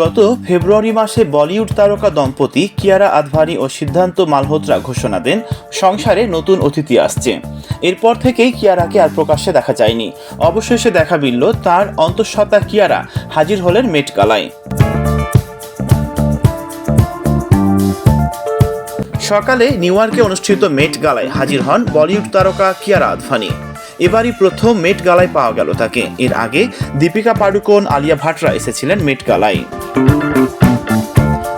গত ফেব্রুয়ারি মাসে বলিউড তারকা দম্পতি কিয়ারা আদভানি ও সিদ্ধান্ত মালহোত্রা ঘোষণা দেন, সংসারে নতুন অতিথি আসছে। এরপর থেকেই কিয়ারাকে আর প্রকাশ্যে দেখা যায়নি। অবশেষে দেখা মিলল তার অন্তঃসত্ত্বা কিয়ারা, হাজির হলেন মেট গালায় সকালে নিউ ইয়র্কে অনুষ্ঠিত মেট গালায় হাজির হন বলিউড তারকা কিয়ারা আদভানি। এবারই প্রথম মেট গালায় পাওয়া গেল তাকে। এর আগে দীপিকা পাডুকোন, আলিয়া ভাটরা এসেছিলেন মেট গালায়।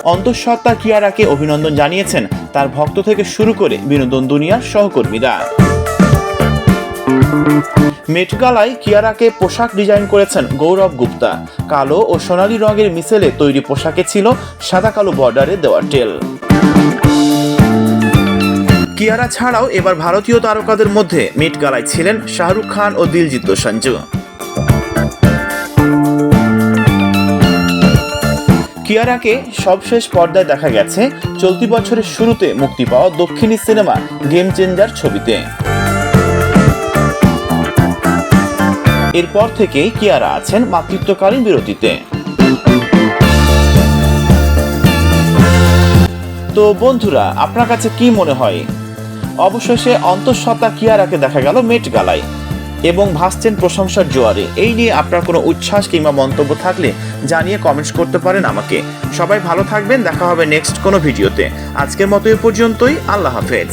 অন্তঃসত্ত্বা কিয়ারাকে অভিনন্দন জানিয়েছেন তার ভক্ত থেকে শুরু করে বিনোদন দুনিয়ার সহকর্মীরা। মেট গালায় কিয়ারাকে পোশাক ডিজাইন করেছেন গৌরব গুপ্তা। কালো ও সোনালী রঙের মিশেলে তৈরি পোশাকে ছিল সাদা কালো বর্ডারে দেওয়া টেল। কিয়ারা ছাড়াও এবার ভারতীয় তারকাদের মধ্যে মিট গালায় ছিলেন শাহরুখ খান ও দিলজিৎ দোসাঞ্জু। কিয়ারাকে সবশেষ পর্দায় দেখা গেছে। চলতি বছরের শুরুতে মুক্তি পাওয়া দক্ষিণী সিনেমা গেম চেঞ্জার ছবিতে। এরপর থেকেই কিয়ারা আছেন মাতৃত্বকালীন বিরতিতে। তো বন্ধুরা, আপনার কাছে কি মনে হয়? অবশেষে অন্তঃসত্ত্বা কিয়ারাকে দেখা গেল মেট গালায় এবং ভাসছেন প্রশংসার জোয়ারে। এই নিয়ে আপনার কোনো উচ্ছ্বাস কিংবা মন্তব্য থাকলে জানিয়ে কমেন্টস করতে পারেন আমাকে। সবাই ভালো থাকবেন, দেখা হবে নেক্সট কোনো ভিডিওতে। আজকের মতো এ পর্যন্তই, আল্লাহ হাফেজ।